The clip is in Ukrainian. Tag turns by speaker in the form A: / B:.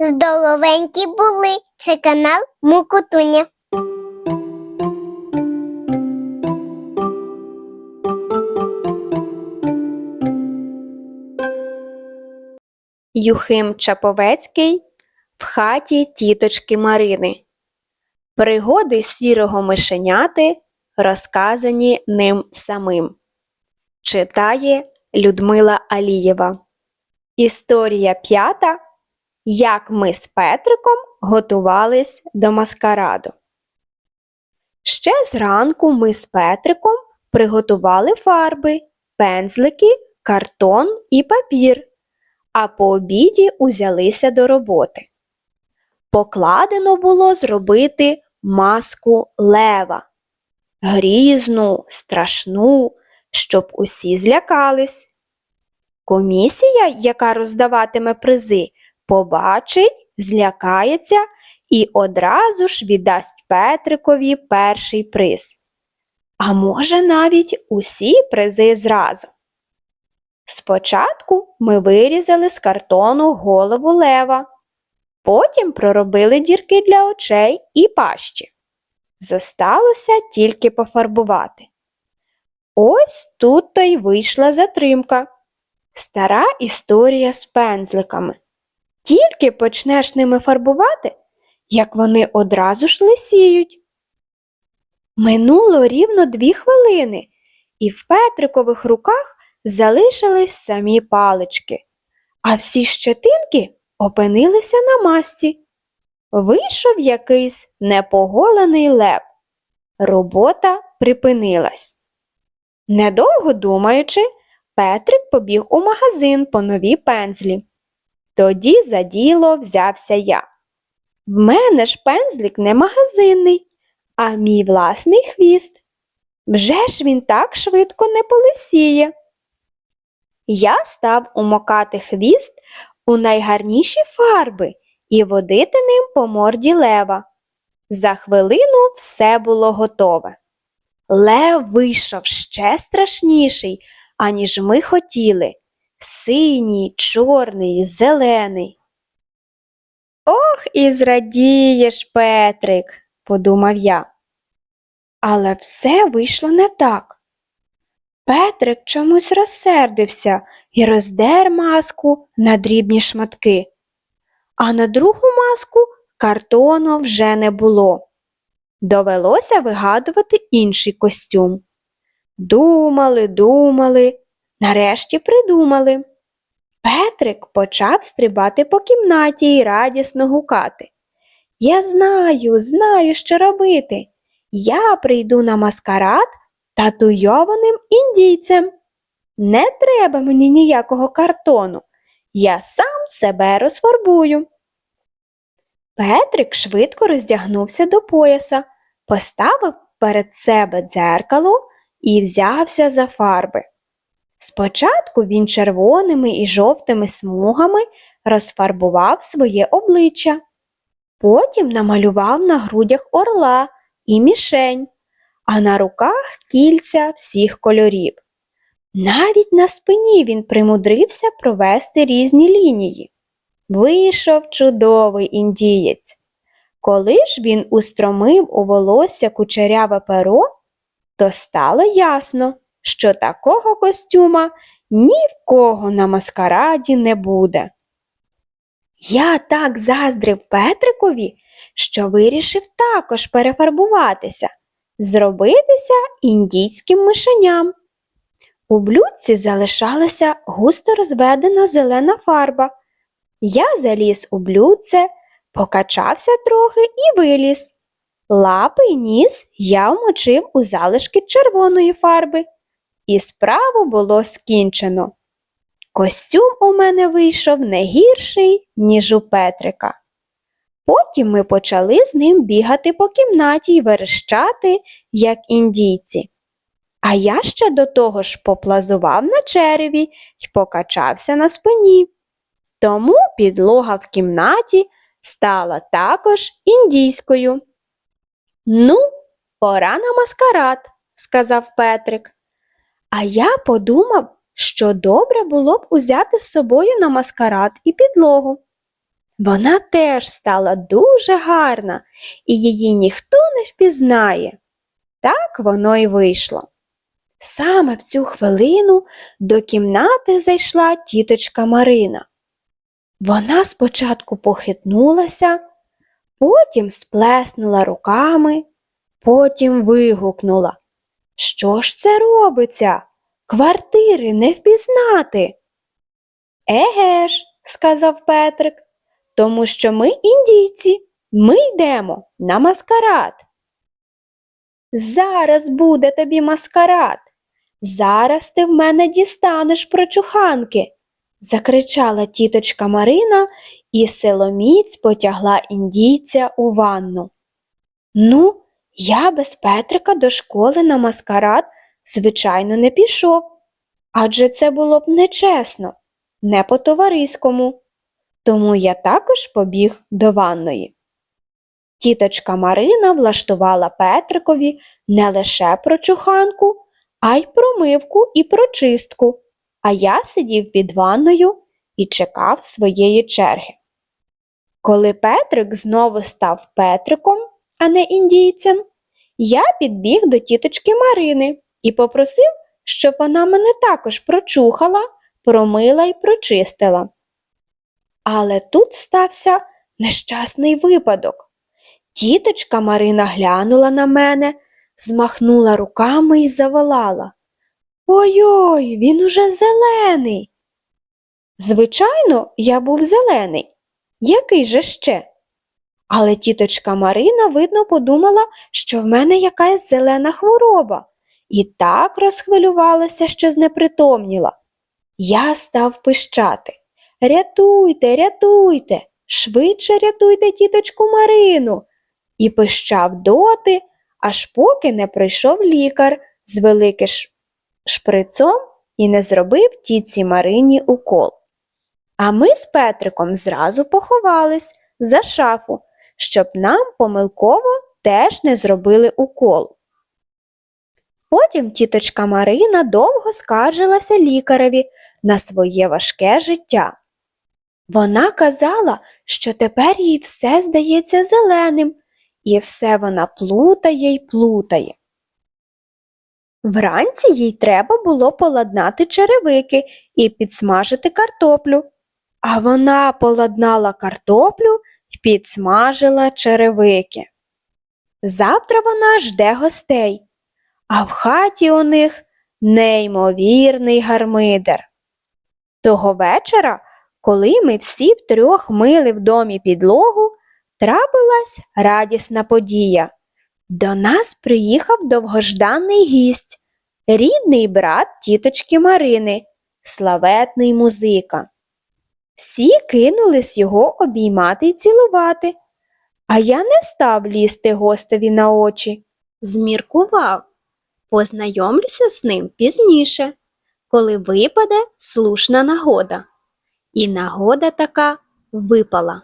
A: здоровенькі були. Це канал Мукутуня.
B: Юхим Чаповецький в хаті тіточки Марини. Пригоди сірого мишеняти розказані ним самим. Читає Людмила Алієва. Історія п'ята. Як ми з Петриком готувались до маскараду. Ще зранку ми з Петриком приготували фарби, пензлики, картон і папір а по обіді узялися до роботи. Покладено було зробити маску лева, грізну, страшну, щоб усі злякались. Комісія, яка роздаватиме призи, побачить, злякається і одразу ж віддасть Петрикові перший приз. А може, навіть усі призи зразу. Спочатку ми вирізали з картону голову лева, потім проробили дірки для очей і пащі. Зосталося тільки пофарбувати. Ось тут то й вийшла затримка. Стара історія з пензликами. Тільки почнеш ними фарбувати, як вони одразу ж лисіють. Минуло рівно дві хвилини, і в Петрикових руках залишились самі палички, а всі щетинки опинилися на масці. Вийшов якийсь непоголений лев. Робота припинилась. Недовго думаючи, Петрик побіг у магазин по нові пензлі. Тоді за діло взявся я. В мене ж пензлик не магазинний, а мій власний хвіст. Вже ж він так швидко не полисіє. Я став умокати хвіст у найгарніші фарби і водити ним по морді лева. За хвилину все було готове. Лев вийшов ще страшніший, аніж ми хотіли. Синій, чорний, зелений. Ох, і зрадієш, Петрик, подумав я. Але все вийшло не так. Петрик чомусь розсердився і роздер маску на дрібні шматки. А на другу маску картону вже не було. Довелося вигадувати інший костюм. Думали, думали, нарешті придумали. Петрик почав стрибати по кімнаті і радісно гукати. Я знаю, знаю, що робити. Я прийду на маскарад татуйованим індійцем. Не треба мені ніякого картону. Я сам себе розфарбую. Петрик швидко роздягнувся до пояса, поставив перед себе дзеркало і взявся за фарби. Спочатку він червоними і жовтими смугами розфарбував своє обличчя, потім намалював на грудях орла і мішень, а на руках кільця всіх кольорів. Навіть на спині він примудрився провести різні лінії. Вийшов чудовий індієць. Коли ж він устромив у волосся кучеряве перо, то стало ясно, що такого костюма ні в кого на маскараді не буде. Я так заздрив Петрикові, що вирішив також перефарбуватися, зробитися індійським мишеням. У блюдці залишалася густо розведена зелена фарба. Я заліз у блюдце, покачався трохи і виліз. Лапи й ніс я вмочив у залишки червоної фарби, і справу було скінчено. Костюм у мене вийшов не гірший, ніж у Петрика. Потім ми почали з ним бігати по кімнаті й верещати, як індійці. А я ще до того ж поплазував на череві й покачався на спині. Тому підлога в кімнаті стала також індійською. Ну, пора на маскарад, сказав Петрик. А я подумав, що добре було б узяти з собою на маскарад і підлогу. Вона теж стала дуже гарна, і її ніхто не впізнає. Так воно й вийшло. Саме в цю хвилину до кімнати зайшла тіточка Марина. Вона спочатку похитнулася, потім сплеснула руками, потім вигукнула. Що ж це робиться? Квартири не впізнати. Еге ж, сказав Петрик, тому що ми індійці, ми йдемо на маскарад. Зараз буде тобі маскарад. Зараз ти в мене дістанеш прочуханки, закричала тіточка Марина і силоміць потягла індійця у ванну. Ну, я без Петрика до школи на маскарад, звичайно, не пішов, адже це було б нечесно, не по-товариському. Тому я також побіг до ванної. Тіточка Марина влаштувала Петрикові не лише прочуханку, а й промивку і прочистку, а я сидів під ванною і чекав своєї черги. Коли Петрик знову став Петриком, а не індійцем, я підбіг до тіточки Марини і попросив, щоб вона мене також прочухала, промила і прочистила. Але тут стався нещасний випадок. Тіточка Марина глянула на мене, змахнула руками і заволала. Ой-ой, він уже зелений. Звичайно, я був зелений. Який же ще? Але тіточка Марина, видно, подумала, що в мене якась зелена хвороба, і так розхвилювалася, що знепритомніла. Я став пищати. Рятуйте, рятуйте, швидше рятуйте тіточку Марину. І пищав доти, аж поки не прийшов лікар з великим шприцом і не зробив тітці Марині укол. А ми з Петриком зразу поховались за шафу, щоб нам помилково теж не зробили укол. Потім тіточка Марина довго скаржилася лікареві на своє важке життя. Вона казала, що тепер їй все здається зеленим, і все вона плутає й плутає. Вранці їй треба було поладнати черевики і підсмажити картоплю, а вона поладнала картоплю підсмажила черевики. Завтра вона жде гостей, а в хаті у них неймовірний гармидер. Того вечора, коли ми всі втрьох мили в домі підлогу, трапилась радісна подія. До нас приїхав довгожданий гість, рідний брат тіточки Марини, славетний музика. Всі кинулись його обіймати й цілувати, а я не став лізти гостеві на очі. Зміркував, познайомлюся з ним пізніше, коли випаде слушна нагода. І нагода така випала.